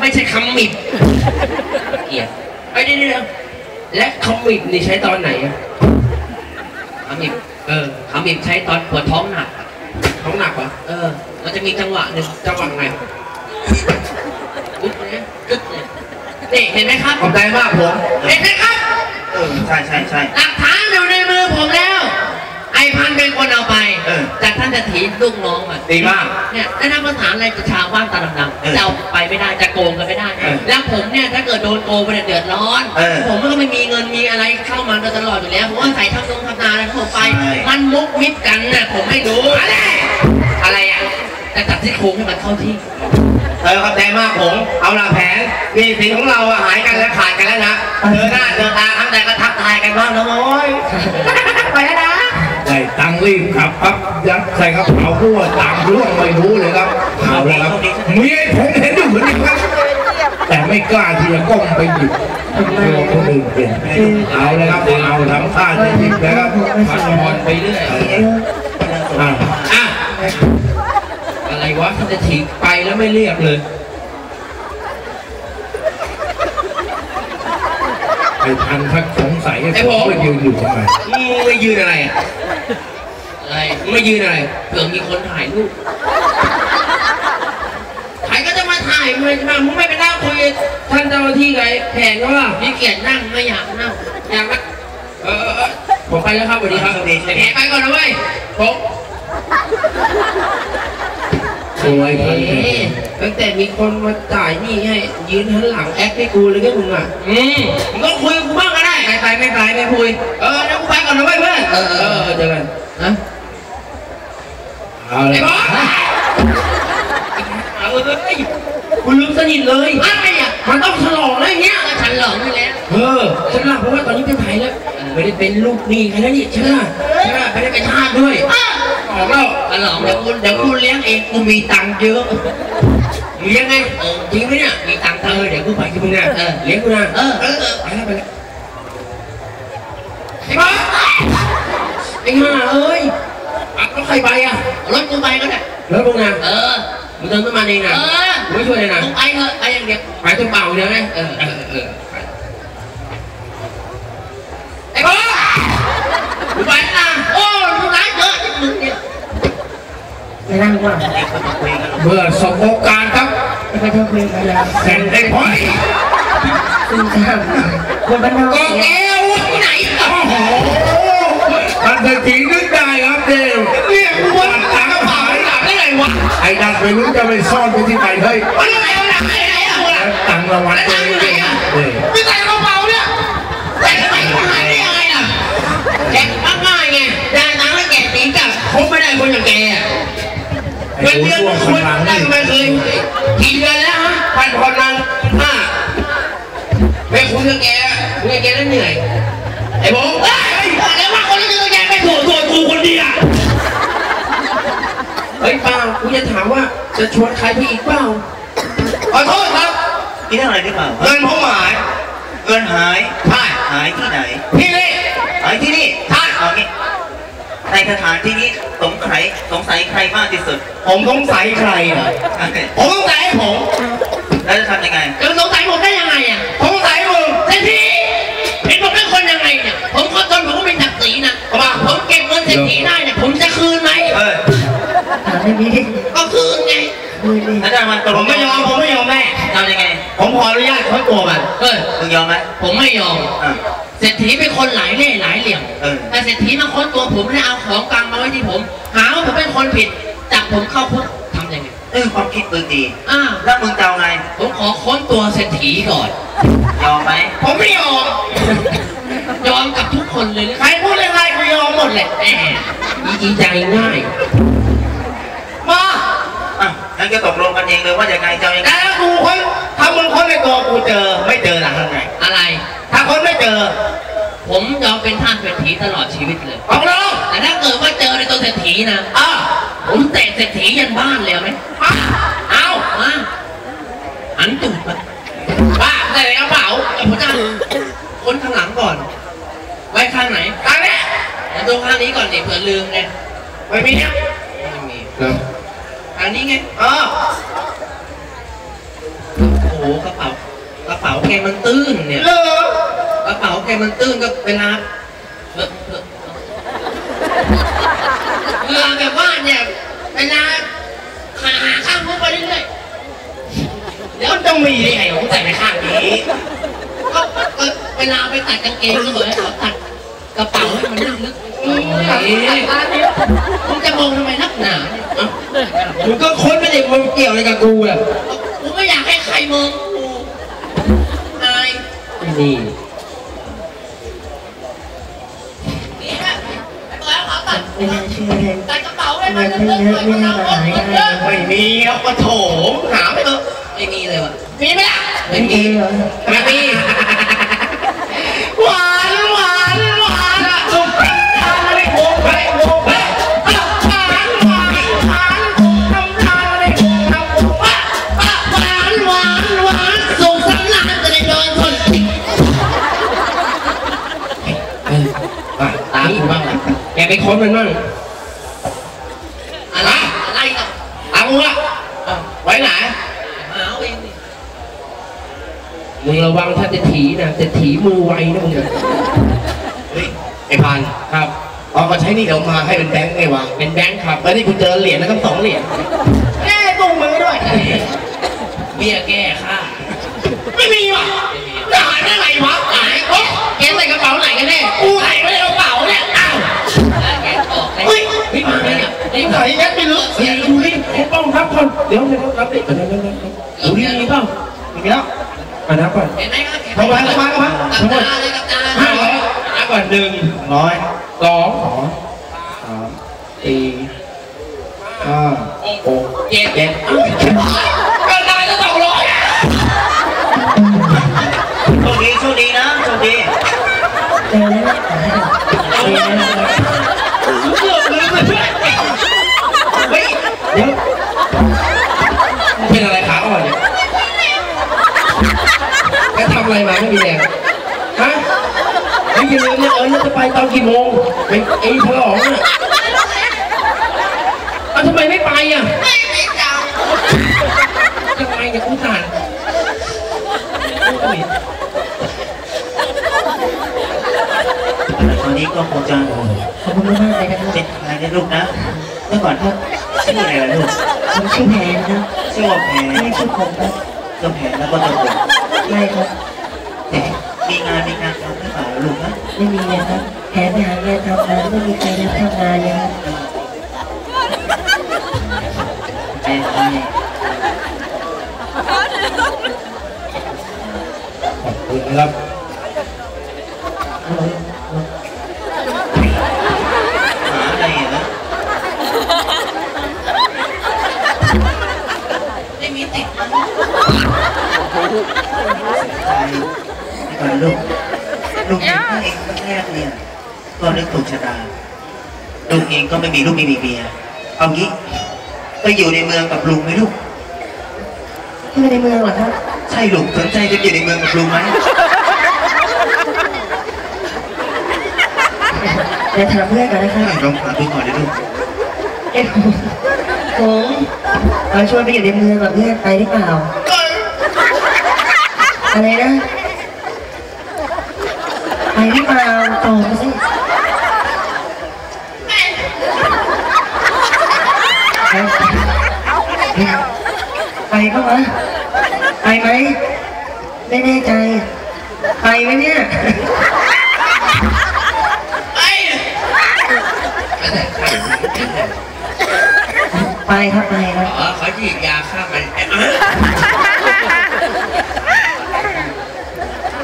ไม่ใช่คำมิบเกียดไปเดี๋ยวๆและคำมิบนี่ใช้ตอนไหนอะคำมิบเออคำมิบใช้ตอนปวดท้องหนัก ท้องหนักเหรอเออมันจะมีจังหวะหนึ่งจังหวะไงอึ๊บเนี่ยอึ๊บเนี่ยนี่เห็นไหมครับ ขอบใจมากผม เห็นไหมครับ เออ ใช่ใช่ใช่หลักฐานอยู่ในมือผมแล้ว ไอพันเป็นคนเอาไป เออแต่ท่านจะถีลูกน้องอะดีมาก เนี่ยได้นับภาษาอะไรกับชาวบ้านตาดำเออๆจะเอาไปไม่ได้จะโกงกันไม่ได้เออแล้วผมเนี่ยถ้าเกิดโดนโกงไปเนี่ยเดือดร้อนเออผมก็ไม่มีเงินมีอะไรเข้ามาตลอดอยู่แล้วผมว่าใส่ทำนงทำนาอะไรเข้าไปใช่มันมุกมิดกันน่ะผมไม่รู้อะไรอะไรอะจะจัดที่โครงให้มันเข้าที่เออขอบใจมากผม เอาละแผนนี่สิ่งของเราอะหายกันแล้วขาดกันแล้วนะเจอหน้าเจอตาครั้งใดก็ทักทายกันบ้างนะโว้ยไปแล้วนะ ได้ตังรีบขับปั๊บยัดใส่กระเป๋าพั่วตังร่วงไม่รู้เลยครับเอาละครับมีไอ้ผมเห็นอยู่เหมือนกันครับแต่ไม่กล้าที่จะก้มไปหยิบกลัวคนอื่นเป็นเอาเลยครับเอาทำท่าจะหยิบนะครับพักผ่อนไปเรื่อยอะอะไรวะจะถีบไปแล้วไม่เรียกเลย อ้พันทักสงสัยไอ้ผมว่ายืนอยู่ทำไมมึงไม่ยืนอะไรอะอะไรมึงไม่ยืนอะไรเผื่อมีคนถ่ายรูปใครก็จะมาถ่ายมึงมามึงไม่ไปนั่งคุยกับท่านเจ้าหน้าที่ไงแผนก็ว่าพี่เกียรตินั่งไม่อยากนั่งอยากนั่งเออเออเออผมไปแล้วครับสวัสดีครับไอ้แผนไปก่อนนะเว้ยผม สวยพันเอ๊ะตั้งแต่มีคนมาจ่ายหนี่ให้ยืนหันหลังแอคให้กูเลยก็มึงอะอืมมึงก็คุยกับกูบ้างก็ได้ ไม่ไปไม่ไปไม่คุย เออเดี๋ยวกูไปก่อนนะเว้ยเพื่อนเออเออเออเจอกันนะเอาเลไอ้ยบอสเอาเลยกูลืมสนิทเลยอะไรอะมันต้องฉลองอะไรเงี้ยฉันหลองไปแล้ว เออฉันหลับเพราะว่าตอนนี้เป็นไทยแล้ว ไม่ได้เป็นลูกหนี้ใครแล้วนี่ฉันล่ะฉันล่ะไม่ได้เป็นทาสด้วย อ อกแล้วฉลองเดี๋ยวกูเดี๋ยวกูเลี้ยงเองกูมีตังค์เยอะเลี้ยงไงเออจริงไหมเนี่ยมีตังค์เออเดี๋ยวกูไปกับมึงนะเออเลี้ยงกูนะเออเออเออไปแล้วไปแล้วไอ้บอสไอ้ห่าเอ้ยอะแล้วใครไปอะรถกูไปก็ได้แล้วมึงนะเออมึงเดินขึ้นมาเองนะเออกูไม่ช่วยเลยนะมึงไปเถอะไปอย่างเดียวไปตัวเปล่าเดียวนะเออเออเออไปไอ้บอสกูไป มึงเนี่ยไปนั่งว่าเมื่อสมโอกาสครับไปเที่ยวคุยกันแล้วเสร็จไอ้พอยซึ่งทางคนบ้านนอกก็แก้วที่ไหนโอ้โหทันทีนึกได้ครับเดวเรียกว่าตังค์หายหลับได้ไงวะไอ้ดันไม่รู้จะไปซ่อนไปที่ไหนเฮ้ยมันยังไงวะหลับได้ไงอะวะตังค์รางวัลเองเนี่ย ไม่ใส่กระเป๋าเนี่ยใส่กระเป๋าหายได้ยังไงล่ะแจกง่ายๆไงได้ตังค์แล้วแจกตีกลับคบไม่ได้คนอย่างแกอะ ไอ้ เงินตัวเดือนช่วงคนข้างหลังได้นี่ไม่เคยกี่เดือนแล้วฮะพันคนนั้นห้าไปคุยกับแกคุยกับแกแล้วเหนื่อยไอ้ผมเฮ้ยบอกแล้วว่าคนละจะแกไม่ถูกตัวกูคนเดียวเฮ้ยเปล่ากูจะถามว่าจะชวนใครไปอีกเปล่าขอโทษครับนี่เท่าไหร่หรือเปล่าเงินผมหายเงินหายใช่หายที่ไหนพี่นี่หายที่นี่ใช่ ในสถานที่นี้สงสัยสงสัยใครมากที่สุด ผมสงสัยใครอะผมสงสัยผม แล้วจะทำยังไงจะสงสัยผมได้ยังไงอะผมสงสัยมึงเศรษฐีเห็นผมเป็นคนยังไงเนี่ย ผมคนจนผมก็เป็นศักดิ์ศรีนะว่าผมเก็บเงินเศรษฐีได้เนี่ยผมจะคืนไหมเออถามไม่มีก็คืนไงแล้วจะมาตกลผงมไม่ยอมผมไม่ยอมแม่ทำยังไง ผมขออนุญาตเขาตัวมันเออมึงยอมไหมผมไม่ยอม อะ เศรษฐีเป็นคนหลายเล่ห์หลายเหลี่ยม เออ แต่เศรษฐีมาค้นตัวผมแล้วเอาของกลางมาไว้ที่ผม หาว่าผมเป็นคนผิด จับผมเข้าคุกทำยังไง เออความคิดมึงดีอ่าแล้วมึงจะเอาไง ผมขอค้นตัวเศรษฐีก่อน ยอมไหมผมไม่ยอม ยอมกับทุกคนเลยใครพูดอะไรกูยอมหมดแหละแหมอีอีใจง่าย มาอะงั้นก็ตกลงกันเองเลยว่ายังไงจะเอายังไงแต่ถ้ากูค้นถ้ามึงค้นในตัวกูเจอไม่เจอล่ะทำไงอะไร ถ้าค้นไม่เจอ ผมยอมเป็นท่านเศรษฐีตลอดชีวิตเลยตกลงแต่ถ้าเกิดว่าเจอในตัวเศรษฐีนะอ่าผมเตะเศรษฐียันบ้านเลยเอาไหมอะเอามาหันตูดมาบ้าใส่ในกระเป๋าไอ้ผมจะค้นข้างหลังก่อน ไว้ข้างไหนข้างนี้แล้วตัวข้างนี้ก่อนดิเผื่อลืมไงไม่มีเนี่ยไม่มีครับทางนี้ไงเออโอ้โหกระเป๋ากระเป๋าแกมันตื้นเนี่ยเออกระเป๋าแกมันตื้นก็เวลาเออเออเวลาแบบว่าเนี่ยเวลาหาหาข้างมุกไปเรื่อยๆเดี๋ยวมันต้องมีได้ไงผมใส่ในข้างนี้ก็ก็เวลาไปตัดกางเกงก็เหมือนเขาตัดกระเป๋าให้มันลึกลึกมึงจะมองทำไมนักหนาเนี่ยเอ้ามึงก็ค้นไม่ได้มึงเกี่ยวอะไรกับกูอะกูไม่อยากให้ใครมองกูอายนี่นี่ฮะไอ้ตัวเขาตัดไม่น่าเชื่อเลยตัดกระเป๋าให้มันลึกๆเลยมันเอาออกหมดเลยไม่มีครับก็โถมหาไม่เออไม่มีเลยว่ะมีไหมล่ะไม่ไม่มีมีเหรอไม่มี กไปค้นมันบ้างอะไรอะไรกับเอาละไว้ไหนหาเอาเองดิมึงระวังถ้าจะถีนะจะถีมือไวนะมึงอะเฮ้ยไอ้พันครับเอามาใช้หนี่เดี๋ยวมาให้เป็นแบงค์ไงวะเป็นแบงค์ครับแล้วนี่กูเจอเหรียญนะทั้งสองเหรียญแก้ตุ้งมือด้วยเบี้ยแก้ค่าไม่มีว่ะจะหายได้ไงวะหายโอ๊ะแกใส่กระเป๋าไหนกัน ป้องรับก่อนเดี๋ยวเดี๋ยวรับดิเดี๋ยวเดี๋ยวเดี๋ยวดูดิมีเปำอะไรมาไม่มีแรงฮะไม่ยืนเนี่ยเออแล้วจะไปตอนกี่โมงไปไอ้ฉลองอะเอาทำไมไม่ไปอะไม่ไม่จทำไมเนี่ยกูสั่นตอนนี้ก็คงจะขอบคุณมากๆเลยนะครับเป็นอะไรนะลูกนะเมื่อก่อนครับชื่ออะไรล่ะลูกผมชื่อแพนครับชื่อว่าแพรไม่ชื่อผมครับก็แพรแล้วก็ตะกนไม่ครับแต่ มีงานมีงานทำหรือเปล่าลูกนะไม่มีเลยครับแผนไปหางานทำงานไม่มีใครรับทำงานเลยครับแพรไปขอบคุณครับ ก่อนลูกลูกเองถ้าเองครั้งแรกเนี่ย ก็นึกถูกชะตาลูกเองก็ไม่มีลูกไม่มีเมียเอางี้ไปอยู่ในเมืองกับลุงไหมลูกที่ในเมืองเหรอครับใช่ลูกสนใจจะอยู่ในเมืองกับลุงไหมเดี๋ยวถามเพื่อนก่อนนะครับลองถามดูก่อนนะลูกเอ๊ะผมผมเราชวนไปอยู่ในเมืองกับเพื่อนไปหรือเปล่าอะไรนะ ไปหรือเปล่าตอบมาสิไปปะวะไปไหมไม่แน่ใจ ไปไหมเนี่ยไอ้ไปครับไปครับอ๋อเขาฉีดยาฆ่ามันเอ๊ะ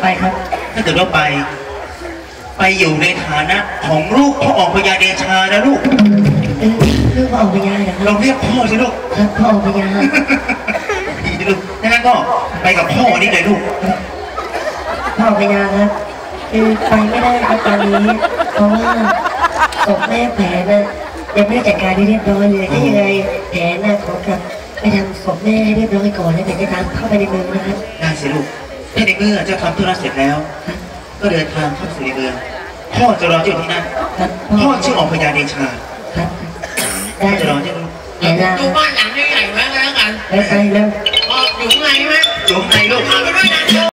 ไปครับ ถ้าเกิดว่าไป ไปอยู่ในฐานะของลูกพ่อออกพญาเดชานะลูกเออเรื่องพ่อออกไปยาเหรอคเรารับเรียกพ่อสิลูกครับพ่อออกไปยาดีสิลูกงั้นก็ไปกับพ่อนี่เลยลูก พ่อออกไปยาครับคือไปไม่ได้ครับตอนนี้เพราะว่าศพแม่แผลน่ะยังไม่ได้จัดการให้เรียบร้อยเลยถ้ายังไงแผลน่ะขอกลับไปทำศพแม่ให้เรียบร้อยก่อนแล้วถึงจะตามเข้าไปในเมืองนะครับ ได้สิลูกถ้าในเมื่อเจ้าทำธุระเสร็จแล้ว ก็เดินทางเข้าสู่ในเมือง พ่อจะรออยู่ที่นั่นครับพ่อชื่อออกพญาเดชาครับพ่ได้อจะรอที่นั่นเดี๋ยวลาดูบ้านหลังใหญ่ๆไว้ก็แล้วกันแล้วไปแล้ว ออกอยู่ข้างในไหมออยู่ข้างในลูก